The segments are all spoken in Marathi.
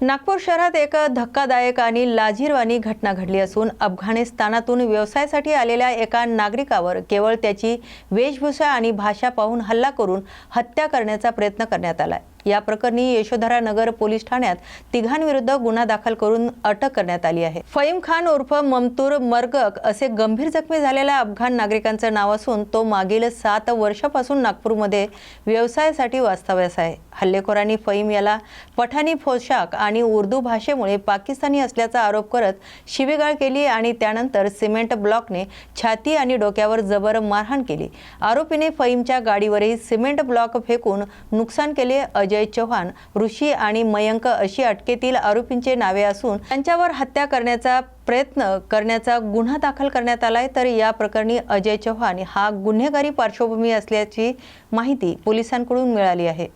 नागपूर शहरात एक धक्कादायक आणि लाजीरवाणी घटना घडली असून अफगाणिस्तानातून व्यवसायासाठी आलेल्या एका नागरिकावर केवळ त्याची वेशभूषा आणि भाषा पाहून हल्ला करून हत्या करण्याचा प्रयत्न करण्यात आला आहे या प्रकरणी यशोधरा नगर पोलीस ठाण्यात तिघांविरुद्ध गुन्हा दाखल करून अटक करण्यात आली आहे. फईम खान उर्फ ममतूर मर्गक असे गंभीर जखमी झालेल्या अफगाण नागरिकांचं नाव असून तो मागील सात वर्षापासून नागपूरमध्ये व्यवसायासाठी वास्तव्यास आहे. हल्लेखोरांनी फईम याला पठाणी पोशाख आणि उर्दू भाषेमुळे पाकिस्तानी असल्याचा आरोप करत शिवीगाळ केली आणि त्यानंतर सिमेंट ब्लॉकने छाती आणि डोक्यावर जबर मारहाण केली. आरोपीने फईमच्या गाडीवरही सिमेंट ब्लॉक फेकून नुकसान केले अजय चव्हाण ऋषी आणि मयंक अशी अटकेतील आरोपींचे नावे असून त्यांच्यावर हत्या करण्याचा प्रयत्न करण्याचा गुन्हा दाखल करण्यात आलाय. तर या प्रकरणी अजय चव्हाण हा गुन्हेगारी पार्श्वभूमी असल्याची माहिती पोलिसांकडून मिळाली आहे.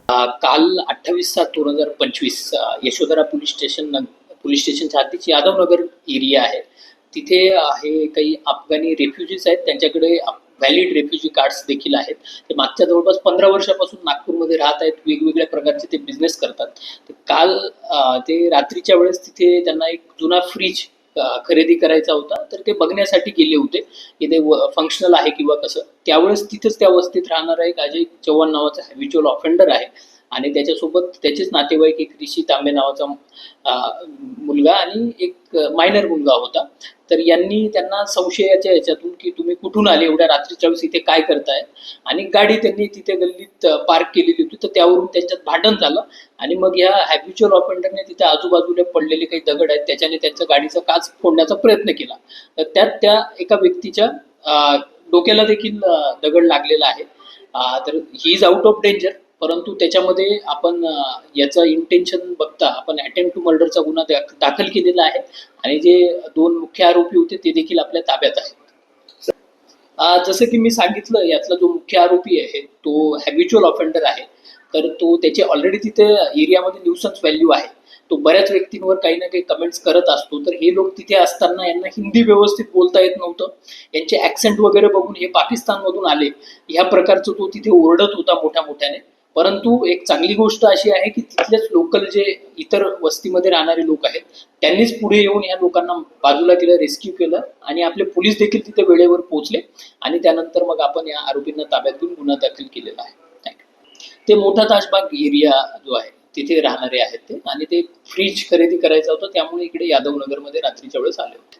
काल अठ्ठावीस सात दोन हजार पंचवीस यशोधरा पोलीस स्टेशन पोलीस स्टेशनच्या हद्दीची यादवनगर एरिया आहे. तिथे आहे काही अफगाणी रेफ्युजीज आहेत. त्यांच्याकडे व्हॅलिड रेफ्युजी कार्ड्स देखील आहेत. ते मागच्या जवळपास पंधरा वर्षापासून नागपूरमध्ये राहत आहेत. वेगवेगळ्या प्रकारचे ते बिझनेस करतात. तर काल ते रात्रीच्या वेळेस तिथे त्यांना एक जुना फ्रीज खरेदी करायचा होता. तर ते बघण्यासाठी गेले होते. की ते फंक्शनल आहे किंवा कसं. त्यावेळेस तिथेच त्या वस्तीत राहणारा एक अजय चव्हाण नावाचा हॅबिच्युअल ऑफेंडर आहे. आणि त्याच्यासोबत त्याचेच नातेवाईक एक ऋषी तांबे नावाचा मुलगा आणि एक मायनर मुलगा होता. तर यांनी त्यांना संशयाच्या याच्यातून की तुम्ही कुठून आले? एवढ्या रात्रीच्या वेळेस इथे काय करताय? आणि गाडी त्यांनी तिथे गल्लीत पार्क केलेली होती. तर त्यावरून त्यांच्यात भांडण झालं. आणि मग या हॅबिच्युअल ऑफेंडरने तिथे आजूबाजूला पडलेले काही दगड आहेत. त्याच्याने त्यांच्या गाडीचा काच फोडण्याचा प्रयत्न केला. तर त्यात त्या एका व्यक्तीच्या डोक्याला देखील दगड लागलेला आहे. तर he is out of danger परंतु त्याच्यामध्ये आपण याचं इंटेन्शन बघता आपण अटेम्प्ट टू मर्डरचा गुन्हा दाखल केलेला आहे आणि जे दोन मुख्य आरोपी होते ते देखील आपल्या ताब्यात आहेत. जसं की मी सांगितलं यातला जो मुख्य आरोपी आहे तो हॅबिच्युअल ऑफेंडर आहे. तर तो त्याचे ऑलरेडी तिथे एरियामध्ये न्यूसन्स व्हॅल्यू आहे. तो बऱ्याच व्यक्तींवर काही ना काही कमेंट्स करत असतो. तर हे लोक तिथे असताना यांना हिंदी व्यवस्थित बोलता येत नव्हतं. यांचे ऍक्सेंट वगैरे बघून हे पाकिस्तानमधून आले. ह्या प्रकारचं तो तिथे ओरडत होता मोठ्या मोठ्याने. परंतु एक चांगली गोष्ट अशी आहे की तिथलेच लोकल जे इतर वस्तीमध्ये राहणारे लोक आहेत त्यांनीच पुढे येऊन या लोकांना बाजूला केलं रेस्क्यू केलं आणि आपले पोलीस देखील तिथे वेळेवर पोहोचले आणि त्यानंतर मग आपण या आरोपींना ताब्यात घेऊन गुन्हा दाखल केलेला आहे. ते मोठा ताजबाग एरिया जो आहे तिथे राहणारे आहेत ते आणि ते फ्रीज खरेदी करायचा होता त्यामुळे इकडे यादवनगरमध्ये रात्रीच्या वेळेस आले होते.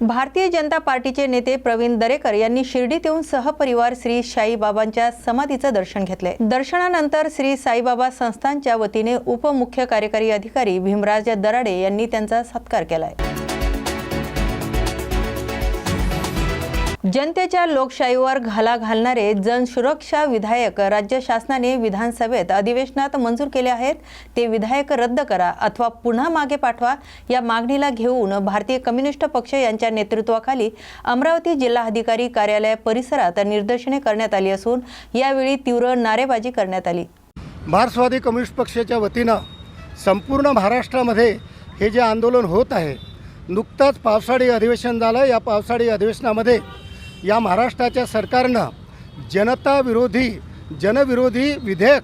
भारतीय जनता पार्टीचे नेते प्रवीण दरेकर यांनी शिर्डीत येऊन सहपरिवार श्री साईबाबांच्या समाधीचं दर्शन घेतले. दर्शनानंतर श्री साईबाबा संस्थानच्या वतीने उपमुख्य कार्यकारी अधिकारी भीमराज दराडे यांनी त्यांचा सत्कार केलाय. जनतेच्या लोकशाहीवर घाला घालणारे जनसुरक्षा विधायक राज्य शासनाने विधानसभेत अधिवेशनात मंजूर केले आहेत. ते विधायक रद्द करा अथवा पुन्हा मागे पाठवा या मागणीला घेऊन भारतीय कम्युनिस्ट पक्ष यांच्या नेतृत्वाखाली अमरावती जिल्हाधिकारी कार्यालय परिसरात निदर्शने करण्यात आली असून यावेळी तीव्र नारेबाजी करण्यात आली. मार्क्सवादी कम्युनिस्ट पक्षाच्या वतीनं संपूर्ण महाराष्ट्रामध्ये हे जे आंदोलन होत आहे नुकतंच पावसाळी अधिवेशन झालं. या पावसाळी अधिवेशनामध्ये या महाराष्ट्राच्या सरकारनं जनताविरोधी जनविरोधी विधेयक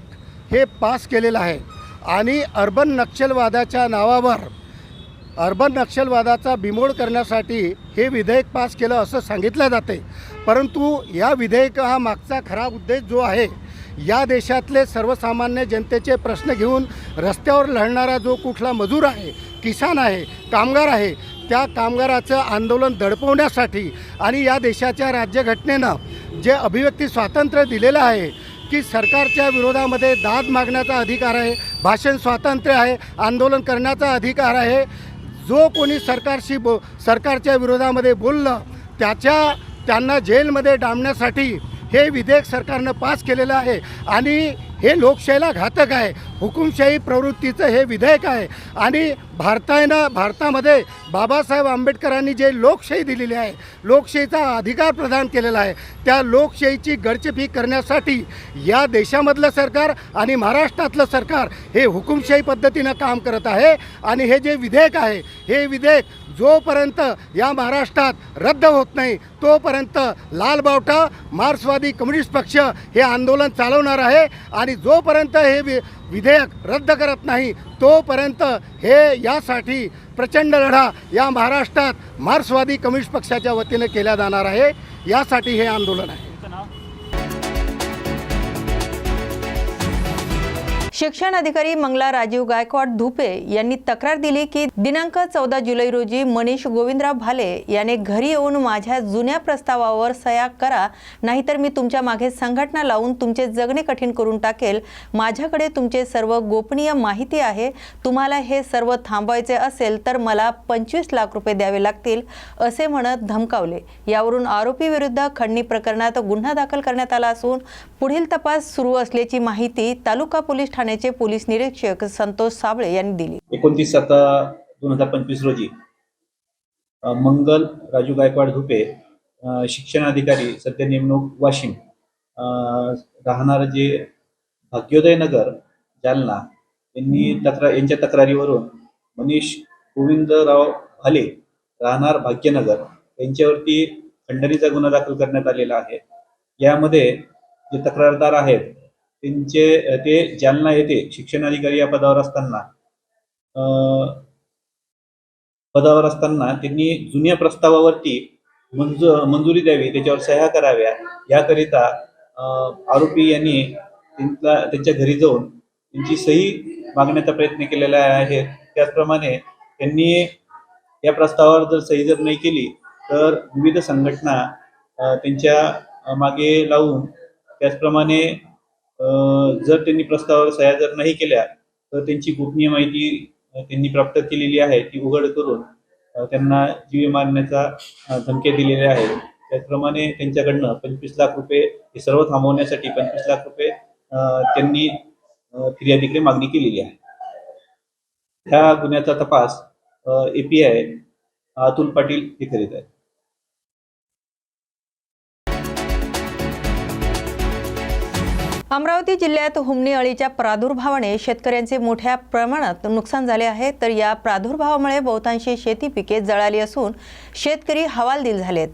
हे पास केलेलं आहे. आणि अर्बन नक्षलवादाच्या नावावर अर्बन नक्षलवादाचा बिमोड करण्यासाठी हे विधेयक पास केलं असं सांगितलं जाते. परंतु या विधेयक हा मागचा खरा उद्देश जो आहे या देशातले सर्वसामान्य जनतेचे प्रश्न घेऊन रस्त्यावर लढणारा जो कुठला मजूर आहे किसान आहे कामगार आहे त्या कामगाराचं आंदोलन दडपवण्यासाठी आणि या देशाच्या राज्यघटनेनं जे अभिव्यक्ती स्वातंत्र्य दिलेलं आहे की सरकारच्या विरोधामध्ये दाद मागण्याचा अधिकार आहे भाषण स्वातंत्र्य आहे आंदोलन करण्याचा अधिकार आहे जो कोणी सरकारशी बो सरकारच्या विरोधामध्ये बोललं त्याच्या त्यांना जेलमध्ये डांबण्यासाठी हे विधेयक सरकारनं पास केलेलं आहे. आणि हे लोकशाहीला घातक आहे. हुकुमशाही प्रवृत्तीचं हे विधेयक आहे. आणि भारतानं भारतामध्ये बाबासाहेब आंबेडकरांनी जे लोकशाही दिलेली आहे लोकशाहीचा अधिकार प्रदान केलेला आहे त्या लोकशाहीची गडचेपी करण्यासाठी या देशामधलं सरकार आणि महाराष्ट्रातलं सरकार हे हुकुमशाही पद्धतीनं काम करत आहे. आणि हे जे विधेयक आहे हे विधेयक जोपर्यंत या महाराष्ट्रात रद्द होत नाही तोपर्यंत लाल बावटा मार्क्सवादी कम्युनिस्ट पक्ष हे आंदोलन चालवणार आहे आणि जोपर्यंत हे वि विधेयक रद्द करत नाही तोपर्यंत हे यासाठी प्रचंड लढा या महाराष्ट्रात मार्क्सवादी कम्युनिस्ट पक्षाच्या वतीनं केला जाणार आहे. यासाठी हे आंदोलन आहे. शिक्षण अधिकारी मंगला राजीव गायकवाड धुपे यांनी तक्रार दिली की दिनांक चौदा जुलै रोजी मनीष गोविंदराव भाले याने घरी येऊन माझ्या जुन्या प्रस्तावावर सया करा नाहीतर मी तुमच्या मागे संघटना लावून तुमचे जगणे कठीण करून टाकेल. माझ्याकडे तुमचे सर्व गोपनीय माहिती आहे. तुम्हाला हे सर्व थांबवायचे असेल तर मला पंचवीस लाख रुपये द्यावे लागतील असे म्हणत धमकावले. यावरून आरोपी विरुद्ध खंडणी प्रकरणात गुन्हा दाखल करण्यात आला असून पुढील तपास सुरू असल्याची माहिती तालुका पोलीस ठाणे ठाण्याचे पोलीस निरीक्षक संतोष साबळे यांनी दिली. एकोणतीस सात दोन हजार पंचवीस रोजी मंगल राजू गायकवाड धुपे शिक्षण शिक्षणाधिकारी सध्या नेमणूक वाशिम राहणार जे भाग्योदय नगर जालना यांनी तक्रार यांच्या तक्रारीवरून मनीष गोविंदराव भाले राहणार भाग्यनगर यांच्यावरती खंडणीचा गुन्हा दाखल करण्यात आलेला आहे. यामध्ये जे तक्रारदार आहेत त्यांचे ते जालना येथे शिक्षणाधिकारी या पदावर असताना पदावर असताना त्यांनी जुन्या प्रस्तावावरती मंजू मंजुरी द्यावी त्याच्यावर सह्या कराव्या. याकरिता आरोपी यांनी त्यांचा त्यांच्या घरी जाऊन त्यांची सही मागण्याचा प्रयत्न केलेला आहे. त्याचप्रमाणे त्यांनी या प्रस्तावावर जर सही जर नाही केली तर विविध संघटना त्यांच्या मागे लावून त्याचप्रमाणे जर त्यांनी प्रस्तावावर सह्या जर नाही केल्या तर त्यांची गोपनीय माहिती त्यांनी प्राप्त केलेली आहे ती उघड करून त्यांना जीवे मारण्याचा धमक्या दिलेल्या आहेत. त्याचप्रमाणे त्यांच्याकडनं पंचवीस लाख रुपये हे सर्व थांबवण्यासाठी पंचवीस लाख रुपये त्यांनी फिर्यादीकडे मागणी केलेली आहे. ह्या गुन्ह्याचा तपास एपीआय अतुल पाटील हे करीत आहेत. अमरावती जिल्ह्यात हुमणी अळीच्या प्रादुर्भावाने शेतकऱ्यांचे मोठ्या प्रमाणात नुकसान झाले आहे. तर या प्रादुर्भावामुळे बहुतांशी शेती पिके जळाली असून शेतकरी हवालदिल झालेत.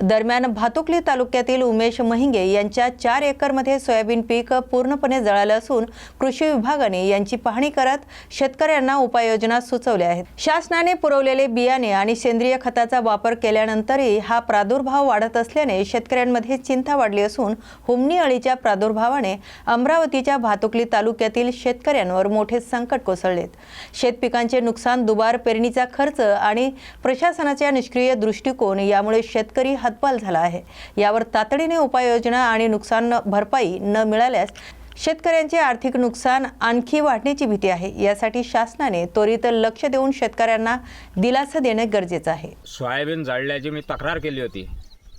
दरम्यान भातुकली तालुक्यातील उमेश महिंगे यांच्या चार एकरमध्ये सोयाबीन पीक पूर्णपणे जळालं असून कृषी विभागाने यांची पाहणी करत शेतकऱ्यांना उपाययोजना सुचवल्या आहेत. शासनाने पुरवलेले बियाणे आणि सेंद्रिय खताचा वापर केल्यानंतरही हा प्रादुर्भाव वाढत असल्याने शेतकऱ्यांमध्ये चिंता वाढली असून हुमणी अळीच्या प्रादुर्भावाने अमरावतीच्या भातुकली तालुक्यातील शेतकऱ्यांवर मोठे संकट कोसळलेत शेतपिकांचे नुकसान दुबार पेरणीचा खर्च आणि प्रशासनाच्या निष्क्रिय दृष्टिकोन यामुळे शेतकरी हा हतबल झाला आहे. यावर तातडीने उपाययोजना आणि नुकसान भरपाई न मिळाल्यास शेतकऱ्यांचे आर्थिक नुकसान आणखी वाढण्याची भीती आहे. यासाठी शासनाने त्वरित लक्ष देऊन शेतकऱ्यांना दिलासा देणे गरजेचं आहे. सोयाबीन जळल्याची मी तक्रार केली होती.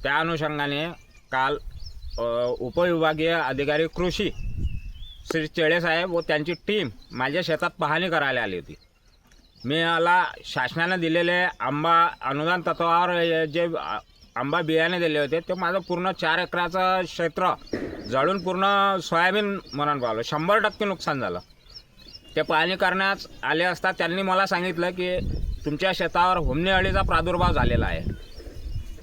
त्या अनुषंगाने काल उपविभागीय अधिकारी कृषी श्री चेळेसाहेब व त्यांची टीम माझ्या शेतात पाहणी करायला आली होती. मी मला शासनाने दिलेले आंबा अनुदान तत्वावर जे आंबा बियाणे दिले होते. ते माझं पूर्ण चार एकराचं क्षेत्र जळून पूर्ण सोयाबीन मरण पावलं. शंभर टक्के नुकसान झालं. ते पाहणी करण्यास आले असता त्यांनी मला सांगितलं की तुमच्या शेतावर होमने अळीचा प्रादुर्भाव झालेला आहे.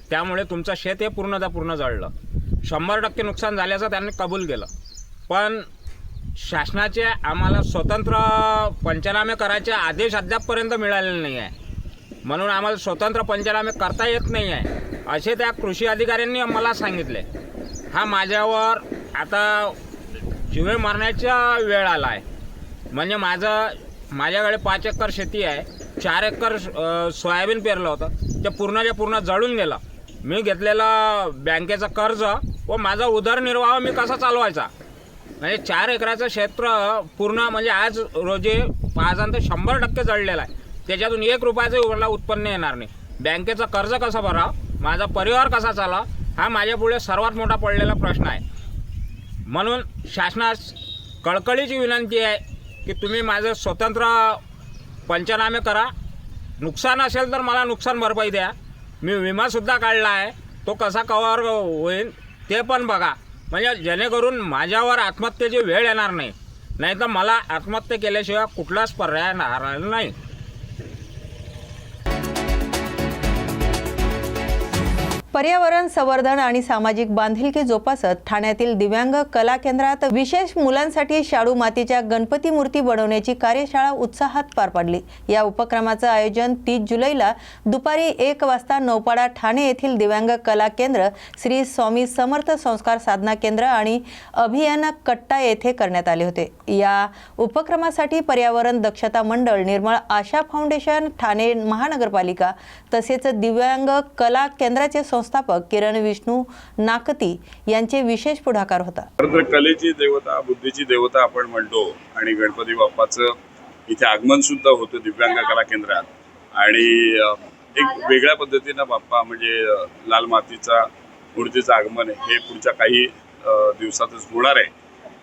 त्यामुळे तुमचं शेत हे पूर्णतः पूर्ण जळलं. शंभर टक्के नुकसान झाल्याचं त्यांनी कबूल केलं. पण शासनाचे आम्हाला स्वतंत्र पंचनामे करायचे आदेश अद्यापपर्यंत मिळालेले नाही आहे म्हणून आम्हाला स्वतंत्र पंचनामे करता येत नाही आहे असे त्या कृषी अधिकाऱ्यांनी मला सांगितले. हा माझ्यावर आता शिवे मारण्याचा वेळ आला आहे म्हणजे माझं माझ्याकडे पाच एकर शेती आहे. चार एकर सोयाबीन पेरलं होतं. ते पूर्णच्या पूर्ण जळून गेलं. मी घेतलेलं बँकेचं कर्ज व माझा उदरनिर्वाह मी कसा चालवायचा? म्हणजे चार एकराचं क्षेत्र पूर्ण म्हणजे आज रोजी पाचांत शंभर टक्के जळलेलं आहे. त्याच्यातून एक रुपयाचं मला उत्पन्न येणार नाही. बँकेचं कर्ज कसं भरावं? माझा परिवार कसा चाला हा माझ्यापुढे सर्वात मोठा पडलेला प्रश्न आहे. म्हणून शासनास कळकळीची विनंती आहे की तुम्ही माझं स्वतंत्र पंचनामे करा. नुकसान असेल तर मला नुकसान भरपाई द्या. मी विमासुद्धा काढला आहे. तो कसा कवर होईल ते पण बघा. म्हणजे जेणेकरून माझ्यावर आत्महत्येची वेळ येणार नाही. नाही तर मला आत्महत्या केल्याशिवाय कुठलाच पर्याय राहणार नाही. पर्यावरण संवर्धन आणि सामाजिक बांधिलकी जोपासत ठाण्यातील दिव्यांग कला केंद्रात विशेष मुलांसाठी शाडू मातीच्या गणपती मूर्ती बनवण्याची कार्यशाळा उत्साहात पार पडली. या उपक्रमाचं आयोजन तीस जुलैला दुपारी एक वाजता नौपाडा ठाणे येथील दिव्यांग कला केंद्र श्री स्वामी समर्थ संस्कार साधना केंद्र आणि अभियान कट्टा येथे करण्यात आले होते. या उपक्रमासाठी पर्यावरण दक्षता मंडळ निर्मळ आशा फाउंडेशन ठाणे महानगरपालिका तसेच दिव्यांग कला केंद्राचे संस्थापक किरण विष्णू नाकती यांचे विशेष पुढाकार होता. तर कलेची देवता बुद्धीची देवता आपण म्हणतो आणि गणपती बाप्पाचं इथे आगमन सुद्धा होतं दिव्यांग कला केंद्रात. आणि एक वेगळ्या पद्धतीनं बाप्पा म्हणजे लाल मातीचा मूर्तीचं आगमन हे पुढच्या काही दिवसातच होणार आहे.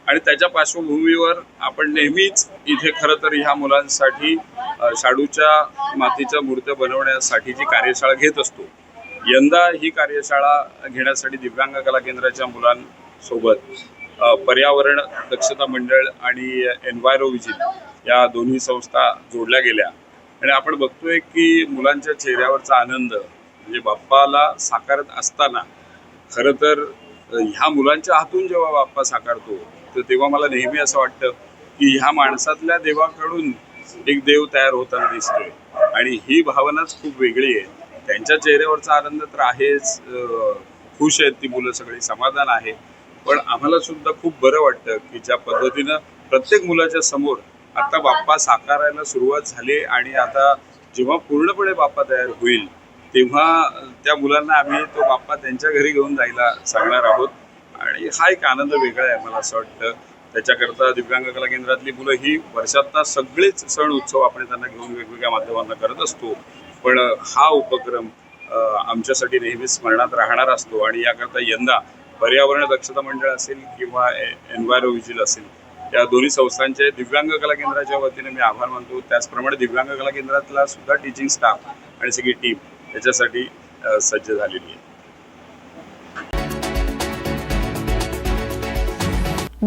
आणि त्याच्या पार्श्वभूमीवर आपण नेहमीच इथे खरं तर ह्या मुलांसाठी शाडूच्या मातीच्या मूर्त्या बनवण्यासाठीची कार्यशाळा घेत असतो. यंदा ही कार्यशाळा घेण्यासाठी दिव्यांग कला केंद्राच्या मुलांसोबत पर्यावरण दक्षता मंडळ आणि एन्व्हायरोविजिट या दोन्ही संस्था जोडल्या गेल्या. आणि आपण बघतोय की मुलांच्या चेहऱ्यावरचा आनंद म्हणजे बाप्पाला साकारत असताना खरं तर ह्या मुलांच्या हातून जेव्हा बाप्पा साकारतो तर तेव्हा मला नेहमी असं वाटतं की ह्या माणसातल्या देवाकडून एक देव तयार होताना दिसतोय. आणि ही भावनाच खूप वेगळी आहे. त्यांच्या चेहऱ्यावरचा आनंद तर आहेच. खुश आहेत ती मुलं सगळी समाधान आहे. पण आम्हाला सुद्धा खूप बरं वाटतं की ज्या पद्धतीनं प्रत्येक मुलाच्या समोर आता बाप्पा साकारायला सुरुवात झाली आणि आता जेव्हा पूर्णपणे बाप्पा तयार होईल तेव्हा त्या मुलांना आम्ही तो बाप्पा त्यांच्या घरी घेऊन जायला सांगणार आहोत. आणि हा एक आनंद वेगळा आहे मला असं वाटतं. त्याच्याकरता दिव्यांग कला केंद्रातली मुलं ही वर्षातना सगळेच सण उत्सव आपण त्यांना घेऊन वेगवेगळ्या माध्यमांना करत असतो. पण हा उपक्रम आमच्यासाठी नेहमीच स्मरणात राहणार असतो आणि याकरता यंदा पर्यावरण दक्षता मंडळ असेल किंवा एन्व्हायरो विजिल असेल या दोन्ही संस्थांचे दिव्यांग कला केंद्राच्या वतीने मी आभार मानतो. त्याचप्रमाणे दिव्यांग कला केंद्रातला सुद्धा टीचिंग स्टाफ आणि सगळी टीम याच्यासाठी सज्ज झालेली आहे.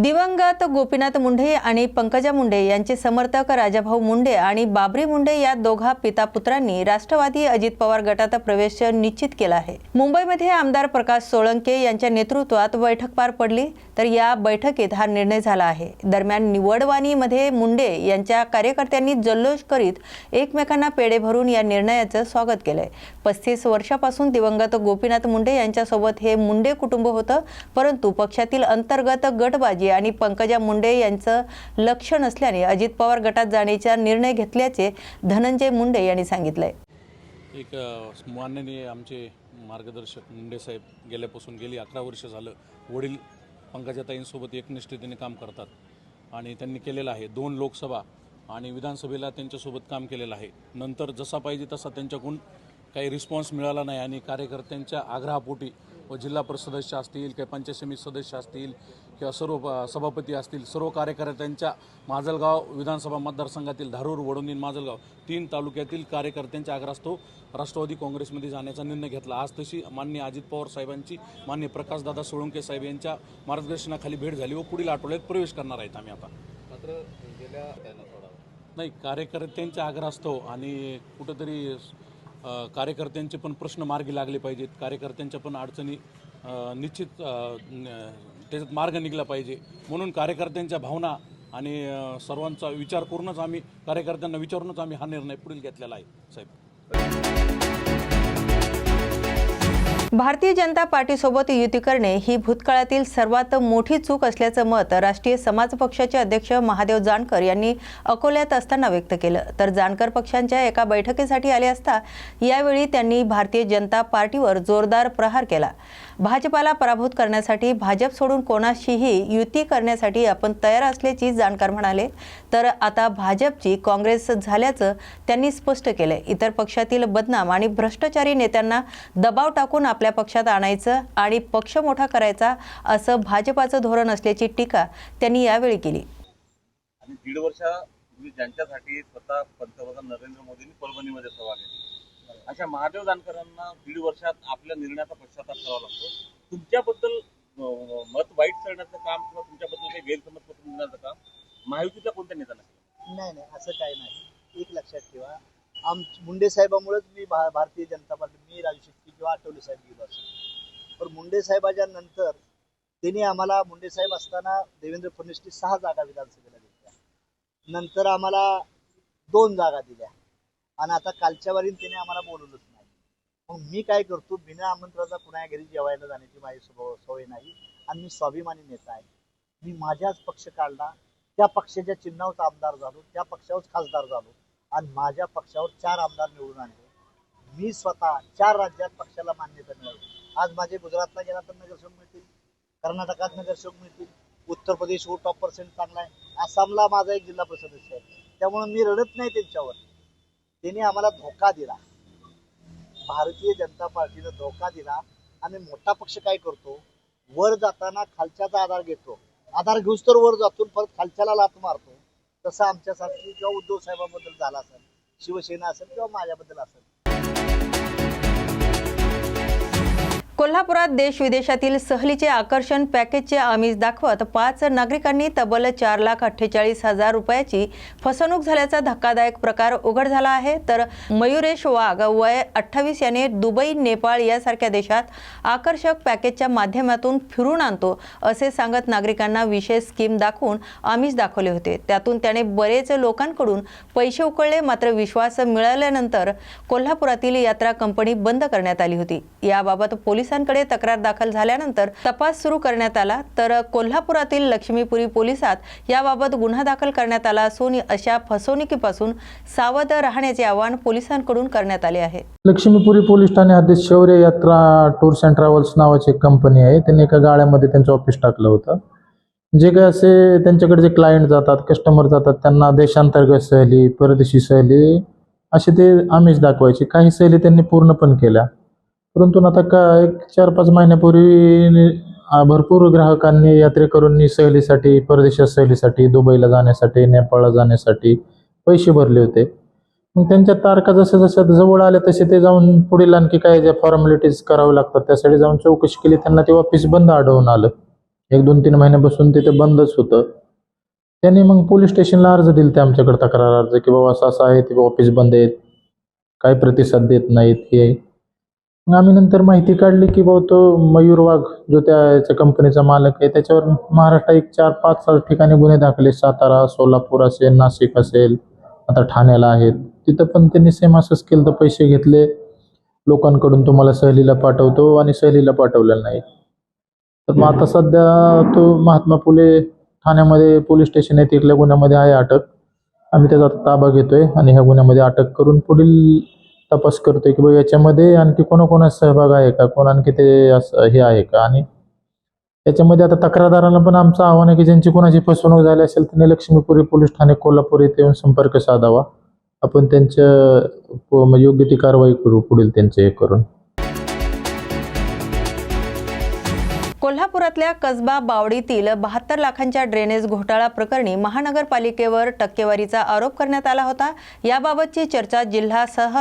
दिवंगत गोपीनाथ मुंडे आणि पंकजा मुंडे यांचे समर्थक राजाभाऊ मुंडे आणि बाबरी मुंडे या दोघा पिता पुत्रांनी राष्ट्रवादी अजित पवार गटात प्रवेश निश्चित केला आहे. मुंबईमध्ये आमदार प्रकाश सोळंके यांच्या नेतृत्वात बैठक पार पडली तर या बैठकीत हा निर्णय झाला आहे. दरम्यान निवडवाणीमध्ये मुंडे यांच्या कार्यकर्त्यांनी जल्लोष करीत एकमेकांना पेढे भरून या निर्णयाचं स्वागत केलंय. पस्तीस वर्षापासून दिवंगत गोपीनाथ मुंडे यांच्यासोबत हे मुंडे कुटुंब होतं परंतु पक्षातील अंतर्गत गटबाजी आणि पंकजा मुंडे यांचं लक्ष नसल्याने अजित पवार गटात जाण्याचा निर्णय घेतल्याचे धनंजय मुंडे यांनी सांगितलंय. एक माननीय आमचे मार्गदर्शक मुंडे साहेब गेल्यापासून गेली अकरा वर्ष झालं. वडील पंकजाताईंसोबत एकनिष्ठतेने काम करतात. आणि त्यांनी केलेलं आहे. दोन लोकसभा आणि विधानसभेला त्यांच्यासोबत काम केलेलं आहे. नंतर जसा पाहिजे तसा त्यांच्याकडून काही रिस्पॉन्स मिळाला नाही. आणि कार्यकर्त्यांच्या आग्रहापोटी व जिल्हा परिषद सदस्य असतील काही पंचायत समिती सदस्य असतील किंवा सर्व सभापती असतील सर्व कार्यकर्त्यांच्या माजलगाव विधानसभा मतदारसंघातील धारूर वडोणी माजलगाव तीन तालुक्यातील कार्यकर्त्यांच्या आग्रहास्तव राष्ट्रवादी काँग्रेसमध्ये जाण्याचा निर्णय घेतला. आज तशी मान्य अजित पवार साहेबांची मान्य प्रकाशदादा सोळंके साहेब यांच्या मार्गदर्शनाखाली भेट झाली व पुढील आठवड्यात प्रवेश करणार आहेत आम्ही आता. नाही कार्यकर्त्यांच्या आग्रहास्तव आणि कुठंतरी कार्यकर्त्यांचे पण प्रश्न मार्गी लागले पाहिजेत. कार्यकर्त्यांच्या पण अडचणी निश्चित त्याच्यात मार्ग निघला पाहिजे. म्हणून कार्यकर्त्यांच्या भावना आणि सर्वांचा विचार करूनच आम्ही कार्यकर्त्यांना विचारूनच आम्ही हा निर्णय पुढील घेतलेला आहे साहेब. भारतीय जनता पार्टीसोबत युती करणे ही भूतकाळातील सर्वात मोठी चूक असल्याचं मत राष्ट्रीय समाज पक्षाचे अध्यक्ष महादेव जानकर यांनी अकोल्यात असताना व्यक्त केलं. तर जानकर पक्षांच्या एका बैठकीसाठी आले असता यावेळी त्यांनी भारतीय जनता पार्टीवर जोरदार प्रहार केला. भाजपाला पराभूत करण्यासाठी भाजप सोडून कोणाशीही युती करण्यासाठी आपण तयार असल्याची जाणकार म्हणाले. तर आता भाजपची काँग्रेस झाल्याचं त्यांनी स्पष्ट केलं इतर पक्षातील बदनाम आणि भ्रष्टाचारी नेत्यांना दबाव टाकून आपल्या पक्षात आणायचं आणि पक्ष मोठा करायचा असं भाजपाचं धोरण असल्याची टीका त्यांनी यावेळी केली. दीड वर्षापूर्वी ज्यांच्यासाठी स्वतः पंतप्रधान नरेंद्र मोदींनी परभणीमध्ये सभा घेतली. अशा महादेव जानकरांना दीड वर्षात आपल्या निर्णयाचा पश्चाताप करावा लागतो. तुमच्याबद्दल मत वाईट करण्याचं काम किंवा तुमच्याबद्दल काही गैरसमज पत्र देण्याचं काम महायुतीच्या कोणत्या नेत्याला नाही नाही असं काही नाही. एक लक्षात ठेवा. आम मुंडे साहेबामुळेच मी भा भारतीय जनता पार्टी मी राजू शेट्टी किंवा आठवले साहेब गेलो असतो. पण मुंडे साहेबाच्या नंतर त्यांनी आम्हाला मुंडे साहेब असताना देवेंद्र फडणवीसने सहा जागा विधानसभेला दिल्या. नंतर आम्हाला दोन जागा दिल्या. आणि आता कालच्या वारीन त्याने आम्हाला बोलवलंच नाही. मग मी काय करतो बिना आमंत्रणाचा कुणा घरी जेवायला जाण्याची माझी स्वभाव सवय नाही आणि मी स्वाभिमानी नेता आहे. मी माझ्याच पक्ष काढला त्या पक्षाच्या चिन्हावर आमदार झालो त्या पक्षावर खासदार झालो आणि माझ्या पक्षावर चार आमदार निवडून आणले. मी स्वतः चार राज्यात पक्षाला मान्यता मिळाली आज माझे गुजरातला गेला तर नगरसेवक मिळतील कर्नाटकात नगरसेवक मिळतील उत्तर प्रदेशवर टॉप पर्सेंट चांगला आहे आसामला माझा एक जिल्हा परिषद आहे. त्यामुळे मी रडत नाही त्यांच्यावर. त्यांनी आम्हाला धोका दिला. भारतीय जनता पार्टीनं धोका दिला. आणि मोठा पक्ष काय करतो? वर जाताना खालच्याचा आधार घेतो. आधार घेऊच तर वर जातो परत खालच्याला लात मारतो. तसं आमच्यासाठी किंवा उद्धव साहेबांबद्दल झाला असेल शिवसेना असेल किंवा माझ्याबद्दल असेल कोल्हापुरात देश विदेशातील सहलीचे आकर्षण पॅकेजचे आमिष दाखवत पाच नागरिकांनी तब्बल चार लाख अठ्ठेचाळीस हजार रुपयाची फसवणूक झाल्याचा धक्कादायक प्रकार उघड झाला आहे. तर मयुरेश वाघ वय अठ्ठावीस याने दुबई नेपाळ यासारख्या देशात आकर्षक पॅकेजच्या माध्यमातून फिरून आणतो असे सांगत नागरिकांना विशेष स्कीम दाखवून आमिष दाखवले होते. त्यातून त्याने बरेच लोकांकडून पैसे उकळले मात्र विश्वास मिळाल्यानंतर कोल्हापुरातील यात्रा कंपनी बंद करण्यात आली होती. याबाबत पोलीस पोलिसांकडे तक्रार दाखल झाल्यानंतर तपास सुरू करण्यात आला. तर कोल्हापुरातील लक्ष्मीपुरी पोलिसात याबाबत गुन्हा दाखल करण्यात आला असून अशा फसवणुकीपासून सावध राहण्याचे आवाहन पोलिसांकडून करण्यात आले आहे. लक्ष्मीपुरी पोलीस ठाणे हद्दीत शौर्य यात्रा टूर्स अँड ट्रॅव्हल्स नावाची एक कंपनी आहे. त्यांनी एका गाड्यामध्ये त्यांचं ऑफिस टाकलं होतं. जे काही असे त्यांच्याकडे जे क्लायंट जातात कस्टमर जातात त्यांना देशांतर्गत सहली परदेशी सहली असे ते आमिष दाखवायचे. काही सहली त्यांनी पूर्ण पण केल्या. परंतु आता का एक चार पाच महिन्यापूर्वी भरपूर ग्राहकांनी यात्रेकरूंनी सहलीसाठी परदेशात सहलीसाठी दुबईला जाण्यासाठी नेपाळला जाण्यासाठी पैसे भरले होते. मग त्यांच्या तारखा जसं जसं जवळ आल्या तसे ते जाऊन पुढील आणखी काय ज्या फॉर्मॅलिटीज कराव्या लागतात त्यासाठी जाऊन चौकशी केली त्यांना ते ऑफिस बंद आढळून आलं. एक दोन तीन महिन्यापासून तिथे बंदच होतं. त्यांनी मग पोलीस स्टेशनला अर्ज दिले ते आमच्याकडे तक्रार अर्ज की बाबा असं असं आहे ते ऑफिस बंद आहेत. काय प्रतिसाद देत नाहीत हे मग आम्ही नंतर माहिती काढली की भाऊ तो मयूर वाघ जो त्या कंपनीचा मालक आहे त्याच्यावर महाराष्ट्र एक चार पाच सात ठिकाणी गुन्हे दाखले सातारा सोलापूर असेल नाशिक असेल आता ठाण्याला आहेत. तिथं पण त्यांनी सेम असंच केलं तर पैसे घेतले. लोकांकडून तुम्हाला सहलीला पाठवतो आणि सहलीला पाठवलेलं नाही. तर मग आता सध्या तो महात्मा फुले ठाण्यामध्ये पोलीस स्टेशन आहे तिथल्या गुन्ह्यामध्ये आहे अटक. आम्ही त्याचा ताबा घेतोय आणि ह्या गुन्ह्यामध्ये अटक करून पुढील तपास करतोय की बाबा याच्यामध्ये आणखी कोणाकोणाचा सहभाग आहे का? कोण आणखी ते असं हे आहे का? आणि त्याच्यामध्ये आता तक्रारदारांना पण आमचं आव्हान आहे की ज्यांची कोणाची फसवणूक झाली असेल त्यांनी लक्ष्मीपुरी पोलीस ठाणे कोल्हापूर येथे येऊन संपर्क साधावा. आपण त्यांच्या योग्य ती कारवाई करू पुढील त्यांचे हे करून. कोल्हापुरातल्या कसबा बावडीतील बहात्तर लाखांच्या ड्रेनेज घोटाळा प्रकरणी महानगरपालिकेवर टक्केवारीचा आरोप करण्यात आला होता. याबाबतची चर्चा जिल्हासह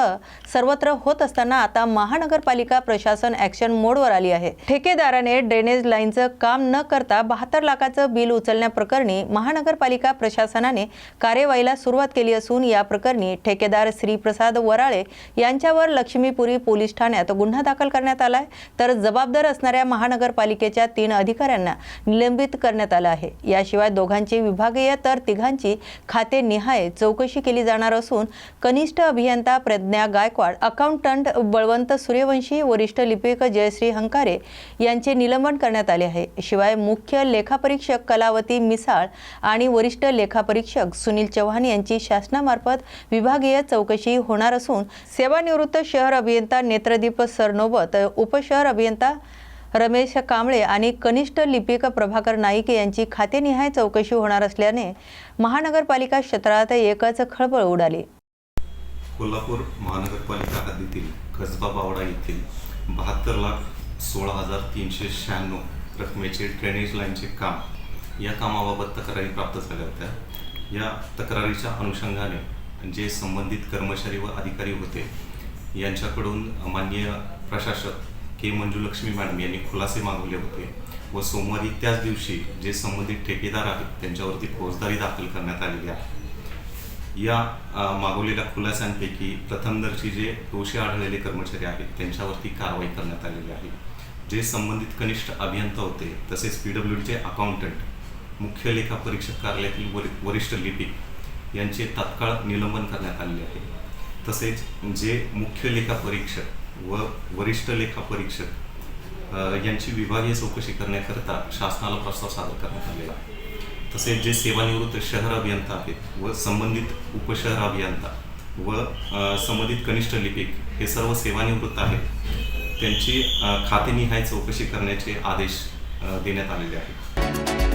सर्वत्र होत असताना आता महानगरपालिका प्रशासन ॲक्शन मोडवर आली आहे. ठेकेदाराने ड्रेनेज लाईनचं काम न करता बहात्तर लाखाचं बिल उचलण्याप्रकरणी महानगरपालिका प्रशासनाने कार्यवाहीला सुरुवात केली असून या प्रकरणी ठेकेदार श्रीप्रसाद वराळे यांच्यावर लक्ष्मीपुरी पोलीस ठाण्यात गुन्हा दाखल करण्यात आलाय. तर जबाबदार असणाऱ्या महानगरपालिकेच्या तीन अधिकाऱ्यांना निलंबित करण्यात आलं आहे. याशिवाय दोघांची विभागीय तर तिघांची खाते निहाय चौकशी केली जाणार असून कनिष्ठ अभियंता प्रज्ञा गायकवाड अकाउंटंट बळवंत सूर्यवंशी वरिष्ठ लिपिक जयश्री हंकारे यांचे निलंबन करण्यात आले आहे. शिवाय मुख्य लेखापरीक्षक कलावती मिसाळ आणि वरिष्ठ लेखापरीक्षक सुनील चव्हाण यांची शासनामार्फत विभागीय चौकशी होणार असून सेवानिवृत्त शहर अभियंता नेत्रदीप सरनोबत उपशहर अभियंता रमेश कांबळे आणि कनिष्ठ लिपिक प्रभाकर नाईक यांची खातेनिहाय चौकशी होणार असल्याने महानगरपालिका क्षेत्रात एकच खळबळ उडाली. कोल्हापूर महानगरपालिका हद्दीतील कसबा बावडा येथील बहात्तर लाख सोळा हजार तीनशे शहाण्णव रकमेचे ड्रेनेज लाईनचे काम या कामाबाबत तक्रारी प्राप्त झाल्या होत्या या तक्रारीच्या अनुषंगाने जे संबंधित कर्मचारी व अधिकारी होते यांच्याकडून माननीय प्रशासक के मंजुलक्ष्मी मॅडम यांनी खुलासे मागवले होते व सोमवारी त्याच दिवशी जे संबंधित ठेकेदार आहेत त्यांच्यावरती फौजदारी दाखल करण्यात आलेली आहे. या मागवलेल्या खुलासांपैकी प्रथमदर्शी जे दोषी आढळलेले कर्मचारी आहेत त्यांच्यावरती कारवाई करण्यात आलेली आहे. जे संबंधित कनिष्ठ अभियंता होते तसेच पी डब्ल्यू डीचे अकाउंटंट मुख्य लेखा परीक्षक कार्यालयातील वरि वरिष्ठ लिपिक यांचे तात्काळ निलंबन करण्यात आलेले आहे. तसेच जे मुख्य लेखा परीक्षक व वरिष्ठ लेखा परीक्षक यांची विभागीय चौकशी करण्याकरता शासनाला प्रस्ताव सादर करण्यात आलेला आहे. तसेच जे सेवानिवृत्त शहर अभियंता आहेत व संबंधित उपशहर अभियंता व संबंधित कनिष्ठ लिपिक हे सर्व सेवानिवृत्त आहेत त्यांची खातेनिहाय चौकशी करण्याचे आदेश देण्यात आलेले आहेत.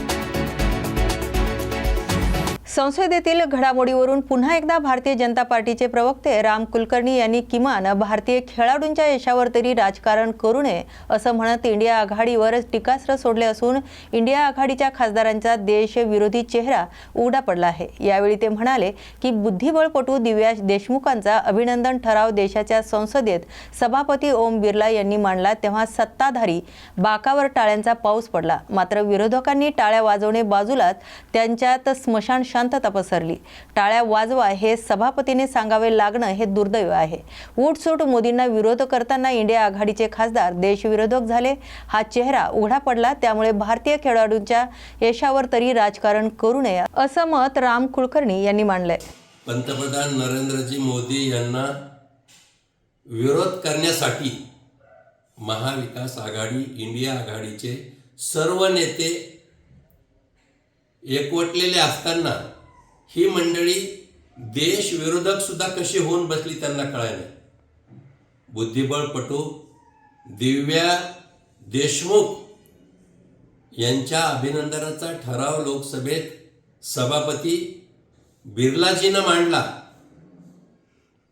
संसदेतील घडामोडीवरून पुन्हा एकदा भारतीय जनता पार्टीचे प्रवक्ते राम कुलकर्णी यांनी किमान भारतीय खेळाडूंच्या यशावर तरी राजकारण करू नये असं म्हणत इंडिया आघाडीवर टीकास्त्र सोडले असून इंडिया आघाडीच्या खासदारांचा देशविरोधी चेहरा उघडा पडला आहे. यावेळी ते म्हणाले की बुद्धिबळपटू दिव्या देशमुखांचा अभिनंदन ठराव देशाच्या संसदेत सभापती ओम बिर्ला यांनी मांडला तेव्हा सत्ताधारी बाकावर टाळ्यांचा पाऊस पडला. मात्र विरोधकांनी टाळ्या वाजवणे बाजूलाच त्यांच्यात स्मशान शांत शांतता पसरली. टाळ्या वाजवा हे सभापतीने सांगावे लागणं हे दुर्दैव आहे. उठसूट मोदींना विरोध करताना इंडिया आघाडीचे खासदार देशविरोधक झाले. हा चेहरा उघडा पडला त्यामुळे भारतीय खेळाडूंच्या यशावर तरी राजकारण करू नये असं मत राम कुलकर्णी यांनी मांडलंय. पंतप्रधान नरेंद्रजी मोदी यांना विरोध करण्यासाठी महाविकास आघाडी इंडिया आघाडीचे सर्व नेते एकवटलेले असताना ही मंडळी देशविरोधक सुद्धा कशी होऊन बसली त्यांना कळायला. बुद्धिबळपटू दिव्या देशमुख यांच्या अभिनंदनाचा ठराव लोकसभेत सभापती बिर्लाजीनं मांडला.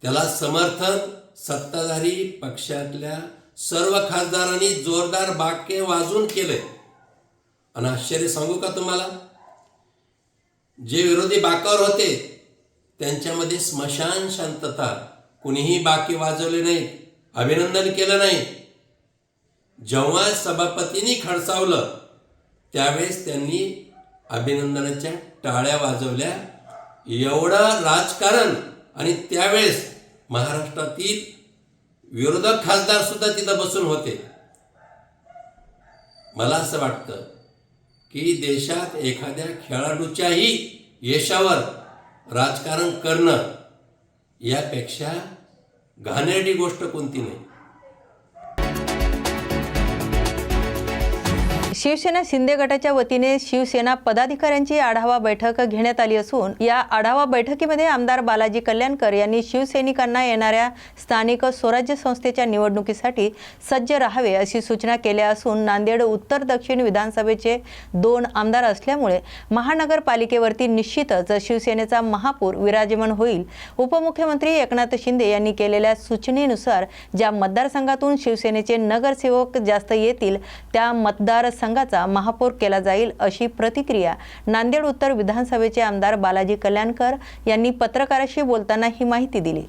त्याला समर्थन सत्ताधारी पक्षातल्या सर्व खासदारांनी जोरदार बाके वाजून केले. आणि आश्चर्य सांगू का तुम्हाला? जे विरोधी बाकावर होते त्यांच्यामध्ये स्मशान शांतता कुणीही बाकी वाजवले नाही अभिनंदन केलं नाही जेव्हा सभापतींनी खडसावलं त्यावेळेस त्यांनी अभिनंदनाच्या टाळ्या वाजवल्या. एवढं राजकारण आणि त्यावेळेस महाराष्ट्रातील विरोधक खासदार सुद्धा तिथं बसून होते. मला असं वाटतं की देशात एखाद्या खेळाडूच्याही यशावर राजकारण करणं यापेक्षा घाणेरडी गोष्ट कोणती नाही. शिवसेना शिंदे गटाच्या वतीने शिवसेना पदाधिकाऱ्यांची आढावा बैठक घेण्यात आली असून या आढावा बैठकीमध्ये आमदार बालाजी कल्याणकर यांनी शिवसैनिकांना येणाऱ्या स्थानिक स्वराज्य संस्थेच्या निवडणुकीसाठी सज्ज राहावे अशी सूचना केल्या असून नांदेड उत्तर दक्षिण विधानसभेचे दोन आमदार असल्यामुळे महानगरपालिकेवरती निश्चितच शिवसेनेचा महापूर विराजमान होईल. उपमुख्यमंत्री एकनाथ शिंदे यांनी केलेल्या सूचनेनुसार ज्या मतदारसंघातून शिवसेनेचे नगरसेवक जास्त येतील त्या मतदार संघाचा महापौर केला जाईल अशी प्रतिक्रिया नांदेड उत्तर विधानसभेचे आमदार बालाजी कल्याणकर यांनी पत्रकाराशी बोलताना ही माहिती दिली.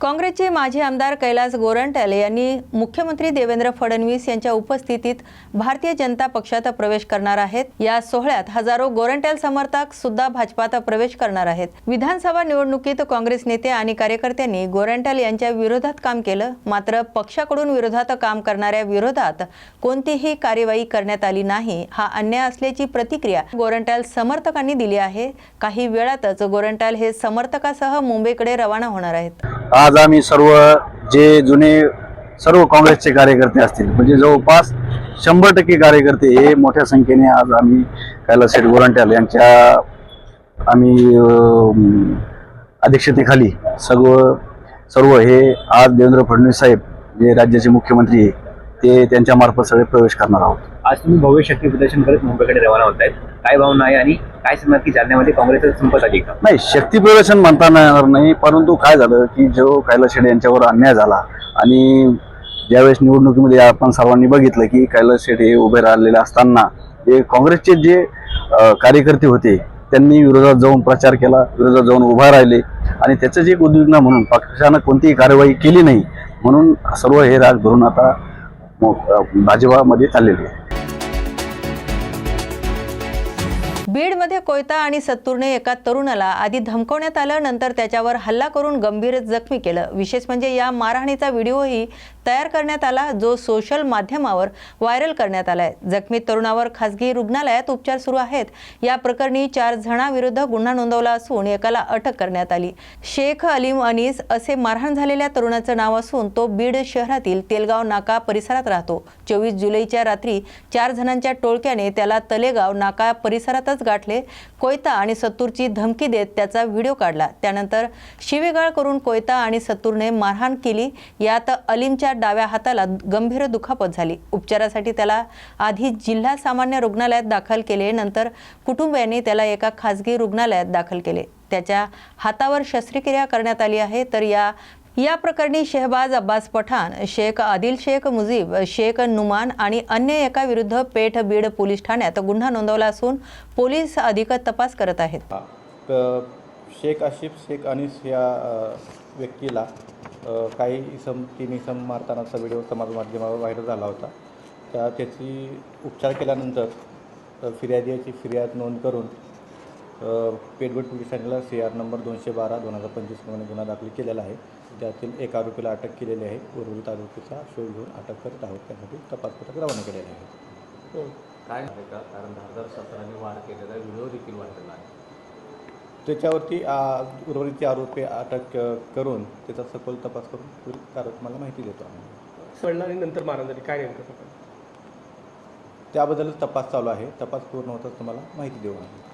काँग्रेसचे माजी आमदार कैलास गोरंट्याले यांनी मुख्यमंत्री देवेंद्र फडणवीस यांच्या उपस्थितीत भारतीय जनता पक्षात प्रवेश करणार आहेत. या सोहळ्यात हजारो गोरंट्याल समर्थक सुद्धा भाजपात प्रवेश करणार आहेत. विधानसभा निवडणुकीत काँग्रेस नेते आणि कार्यकर्त्यांनी गोरंट्याल यांच्या विरोधात काम केलं. मात्र पक्षाकडून विरोधात काम करणाऱ्या विरोधात कोणतीही कार्यवाही करण्यात आली नाही. हा अन्याय असल्याची प्रतिक्रिया गोरंट्याल समर्थकांनी दिली आहे. काही वेळातच गोरंट्याल हे समर्थकासह मुंबईकडे रवाना होणार आहेत. आज आम्ही सर्व जे जुने सर्व काँग्रेसचे कार्यकर्ते असतील म्हणजे जवळपास शंभर टक्के कार्यकर्ते हे मोठ्या संख्येने आज आम्ही कैलास शेठ गोरंट्याल यांच्या आम्ही अध्यक्षतेखाली सर्व सर्व हे आज देवेंद्र फडणवीस साहेब जे राज्याचे मुख्यमंत्री आहे ते त्यांच्या मार्फत सगळे प्रवेश करणार आहोत. आज तुम्ही भव्य शक्ती प्रदर्शन करत मुंबईकडे रवाना होत आहेत काय भावना आहे आणि काय सांगणार की जालन्यामध्ये काँग्रेसचा संपत आली का? नाही शक्ती प्रदर्शन म्हणता येणार नाही परंतु काय झालं की जो कैलास शेडे यांच्यावर अन्याय झाला आणि ज्यावेळेस निवडणुकीमध्ये आपण सर्वांनी बघितलं की कैलास शेडे हे उभे राहिलेले असताना जे काँग्रेसचे जे कार्यकर्ते होते त्यांनी विरोधात जाऊन प्रचार केला विरोधात जाऊन उभा राहिले आणि त्याचं एक उद्विग्न म्हणून पक्षानं कोणतीही कार्यवाही केली नाही म्हणून सर्व हे राग धरून आता भाजपामध्ये चाललेले आहे. बीडमध्ये कोयता आणि सत्तूरने एका तरुणाला आधी धमकवण्यात आलं नंतर त्याच्यावर हल्ला करून गंभीर जखमी केलं. विशेष म्हणजे या मारहाणीचा व्हिडिओही तयार करण्यात आला जो सोशल माध्यमावर व्हायरल करण्यात आलाय. जखमी तरुणावर खासगी रुग्णालयात उपचार सुरू आहेत. या प्रकरणी चार जणांविरुद्ध गुन्हा नोंदवला असून एकाला अटक करण्यात आली. शेख अलीम अनीस असे मारहाण झालेल्या तरुणाचं नाव असून तो बीड शहरातील तेलगाव नाका परिसरात राहतो. चोवीस जुलैच्या रात्री चार जणांच्या टोळक्याने त्याला तलेगाव नाका परिसरातच गाठले. कोयता आणि सत्तूरची धमकी देत त्याचा व्हिडिओ काढला. त्यानंतर शिवेगाळ करून कोयता आणि सत्तूरने मारहाण केली. यात अलीमच्या डाव्या हाताला गंभीर दुखापत झाली. उपचारासाठी त्याला आधी जिल्हा सामान्य रुग्णालयात दाखल केले नंतर कुटुंबियांनी त्याला एका खासगी रुग्णालयात दाखल केले. त्याच्या हातावर शस्त्रक्रिया करण्यात आली आहे. तर या या प्रकरणी शहबाज अब्बास पठाण शेख आदिल शेख मुजीब शेख नुमान आणि अन्य एका विरुद्ध पेठ बीड पोलीस ठाण्यात गुन्हा नोंदवला असून पोलीस अधिक तपास करत आहेत. शेख आशिफ शेख अनिस या व्यक्तीला काही इसम तीन इसम मारतानाचा व्हिडिओ समाज माध्यमावर व्हायरल झाला होता. त्या त्याची उपचार केल्यानंतर फिर्यादीची फिर्याद नोंद करून अ, पेठबीड पोलीस ठाण्याला सी आर नंबर दोनशे बारा दोन हजार पंचवीस प्रमाणे गुन्हा दाखल केलेला आहे. त्यातील एका आरोपीला अटक केलेली आहे. उर्वरित आरोपीचा शोध घेऊन अटक करत आहोत. त्यासाठी तपास पथक रवाना केलेले आहे. हो. काय आहे का? कारण धारदार शस्त्राने वार केलेला व्हिडिओ देखील वाढलेला आहे. त्याच्यावरती उर्वरित आरोपी अटक करून त्याचा सखोल तपास करून पुढील कारवाई मला माहिती देतो आम्ही. आणि नंतर मारण झाली काय नेमकं त्याबद्दलच तपास चालू आहे. तपास पूर्ण होताच तुम्हाला माहिती देऊ आम्ही.